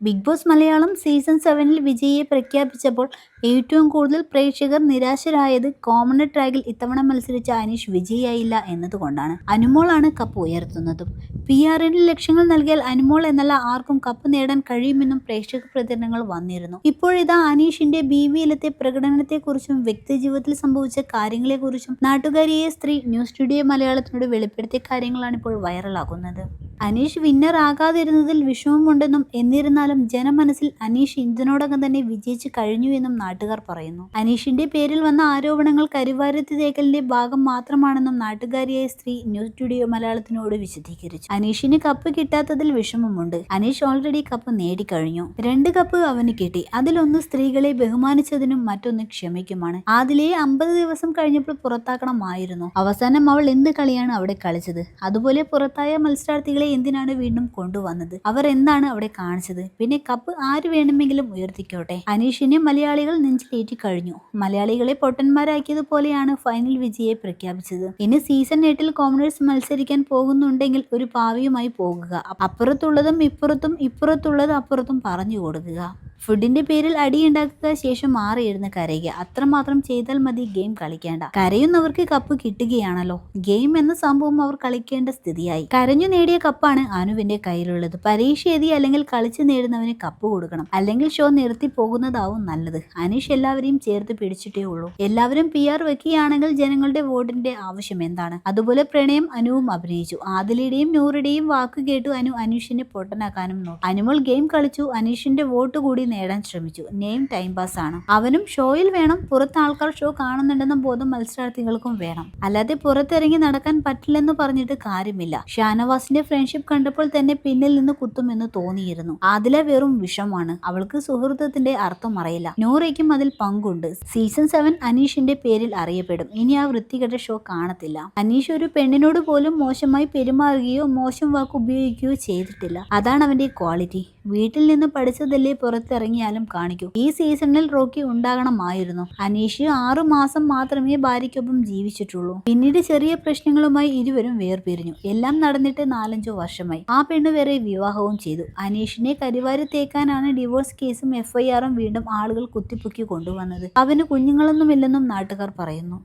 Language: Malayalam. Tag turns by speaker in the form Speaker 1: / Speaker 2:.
Speaker 1: ബിഗ് ബോസ് മലയാളം സീസൺ സെവനിൽ വിജയിയെ പ്രഖ്യാപിച്ചപ്പോൾ ഏറ്റവും കൂടുതൽ പ്രേക്ഷകർ നിരാശരായത് കോമൺ ട്രാഗിൽ ഇത്തവണ മത്സരിച്ച അനീഷ് വിജയിയായില്ല എന്നതുകൊണ്ടാണ്. അനുമോളാണ് കപ്പ് ഉയർത്തുന്നതും. പി ആറിന് ലക്ഷങ്ങൾ നൽകിയാൽ അനുമോൾ എന്നല്ല ആർക്കും കപ്പ് നേടാൻ കഴിയുമെന്നും പ്രേക്ഷക പ്രതികരണങ്ങൾ വന്നിരുന്നു. ഇപ്പോഴിതാ അനീഷിന്റെ ബി വിയിലത്തെ പ്രകടനത്തെക്കുറിച്ചും വ്യക്തിജീവിതത്തിൽ സംഭവിച്ച കാര്യങ്ങളെക്കുറിച്ചും നാട്ടുകാരിയെ സ്ത്രീ ന്യൂസ് സ്റ്റുഡിയോ മലയാളത്തിനോട് വെളിപ്പെടുത്തിയ കാര്യങ്ങളാണ് ഇപ്പോൾ വൈറലാകുന്നത്. അനീഷ് വിന്നർ ആകാതിരുന്നതിൽ വിഷമമുണ്ടെന്നും എന്നിരുന്നാലും ജനമനസ്സിൽ അനീഷ് ഇന്ധനോടകം തന്നെ വിജയിച്ചു കഴിഞ്ഞു എന്നും നാട്ടുകാർ പറയുന്നു. അനീഷിന്റെ പേരിൽ വന്ന ആരോപണങ്ങൾ കരുവാരത്തി തേക്കലിന്റെ ഭാഗം മാത്രമാണെന്നും നാട്ടുകാരിയായ സ്ത്രീ ന്യൂസ് സ്റ്റുഡിയോ മലയാളത്തിനോട് വിശദീകരിച്ചു. അനീഷിന് കപ്പ് കിട്ടാത്തതിൽ വിഷമമുണ്ട്. അനീഷ് ഓൾറെഡി കപ്പ് നേടിക്കഴിഞ്ഞു. രണ്ട് കപ്പ് അവന് കിട്ടി. അതിലൊന്ന് സ്ത്രീകളെ ബഹുമാനിച്ചതിനും മറ്റൊന്ന് ക്ഷമിക്കുമാണ് ആദിലെ അമ്പത് ദിവസം കഴിഞ്ഞപ്പോൾ പുറത്താക്കണമായിരുന്നു. അവസാനം അവൾ എന്ത് കളിയാണ് അവിടെ കളിച്ചത്? അതുപോലെ പുറത്തായ മത്സരാർത്ഥികളെ എന്തിനാണ് വീണ്ടും കൊണ്ടുവന്നത്? അവർ എന്താണ് അവിടെ കാണിച്ചത്? പിന്നെ കപ്പ് ആര് വേണമെങ്കിലും ഉയർത്തിക്കോട്ടെ? അനീഷിനെ മലയാളികൾ നെഞ്ചിലേറ്റി കഴിഞ്ഞു മലയാളികളെ പൊട്ടന്മാരാക്കിയതുപോലെയാണ് ഫൈനൽ വിജയെ പ്രഖ്യാപിച്ചത്. ഇനി സീസൺ എട്ടിൽ കോമണേഴ്സ് മത്സരിക്കാൻ പോകുന്നുണ്ടെങ്കിൽ ഒരു പാവിയുമായി പോകുക. അപ്പുറത്തുള്ളതും ഇപ്പുറത്തും ഇപ്പുറത്തുള്ളത് അപ്പുറത്തും പറഞ്ഞു കൊടുക്കുക. ഫുഡിന്റെ പേരിൽ അടിയുണ്ടാക്കുക ശേഷം മാറിയിരുന്ന് കരയുക. അത്രമാത്രം ചെയ്താൽ മതി ഗെയിം കളിക്കേണ്ട. കരയുന്നവർക്ക് കപ്പ് കിട്ടുകയാണല്ലോ. ഗെയിം എന്ന സംഭവം അവർ കളിക്കേണ്ട സ്ഥിതിയായി. കരഞ്ഞു നേടിയ കപ്പാണ് അനുവിന്റെ കയ്യിലുള്ളത്. പരീക്ഷ എഴുതി അല്ലെങ്കിൽ കളിച്ചു നേടുന്നവന് കപ്പ് കൊടുക്കണം. അല്ലെങ്കിൽ ഷോ നിർത്തി പോകുന്നതാവും നല്ലത്. അനീഷ് എല്ലാവരെയും ചേർത്ത് പിടിച്ചിട്ടേ ഉള്ളൂ. എല്ലാവരും പി ആർ വെക്കുകയാണെങ്കിൽ ജനങ്ങളുടെ വോട്ടിന്റെ ആവശ്യം എന്താണ്? അതുപോലെ പ്രണയം അനുവും അഭിനയിച്ചു. ആദിലയുടെയും നൂറുടെയും വാക്ക് കേട്ടു അനു അനീഷിനെ പൊട്ടനാക്കാനും നോക്കി. അനുമോൾ ഗെയിം കളിച്ചു. അനീഷിന്റെ വോട്ട് കൂടി നേടാൻ ശ്രമിച്ചു. നെയിം ടൈം പാസ് ആണ്. അവനും ഷോയിൽ വേണം. പുറത്ത് ആൾക്കാർ ഷോ കാണുന്നുണ്ടെന്ന ബോധം മത്സരാർത്ഥികൾക്കും വേണം. അല്ലാതെ പുറത്തിറങ്ങി നടക്കാൻ പറ്റില്ലെന്ന് പറഞ്ഞിട്ട് കാര്യമില്ല. ഷാനവാസിന്റെ ഫ്രണ്ട്ഷിപ്പ് കണ്ടപ്പോൾ തന്നെ പിന്നിൽ നിന്ന് കുത്തുമെന്ന് തോന്നിയിരുന്നു. ആദില വെറും വിഷമാണ്. അവൾക്ക് സുഹൃത്തത്തിന്റെ അർത്ഥം അറിയില്ല. നൂറയ്ക്കും അതിൽ പങ്കുണ്ട്. സീസൺ സെവൻ അനീഷിന്റെ പേരിൽ അറിയപ്പെടും. ഇനി ആ വൃത്തികെട്ട ഷോ കാണത്തില്ല. അനീഷ് ഒരു പെണ്ണിനോട് പോലും മോശമായി പെരുമാറുകയോ മോശം വാക്ക് ഉപയോഗിക്കുകയോ ചെയ്തിട്ടില്ല. അതാണ് അവന്റെ ക്വാളിറ്റി വീട്ടിൽ നിന്ന് പഠിച്ചതല്ലേ പുറത്തിറങ്ങിയാലും കാണിക്കൂ. ഈ സീസണിൽ റോക്കി ഉണ്ടാകണമായിരുന്നു. അനീഷ് ആറു മാസം മാത്രമേ ഭാര്യയ്ക്കൊപ്പം ജീവിച്ചിട്ടുള്ളൂ. പിന്നീട് ചെറിയ പ്രശ്നങ്ങളുമായി ഇരുവരും വേർപിരിഞ്ഞു. എല്ലാം നടന്നിട്ട് നാലഞ്ചു വർഷമായി. ആ പെണ്ണ് വരെ വിവാഹവും ചെയ്തു. അനീഷിനെ കരിവാരി തേക്കാനാണ് ഡിവോഴ്സ് കേസും എഫ്ഐആറും വീണ്ടും ആളുകൾ കുത്തിപ്പൊക്കി കൊണ്ടുവന്നത്. അവന് കുഞ്ഞുങ്ങളൊന്നുമില്ലെന്നും നാട്ടുകാർ പറയുന്നു.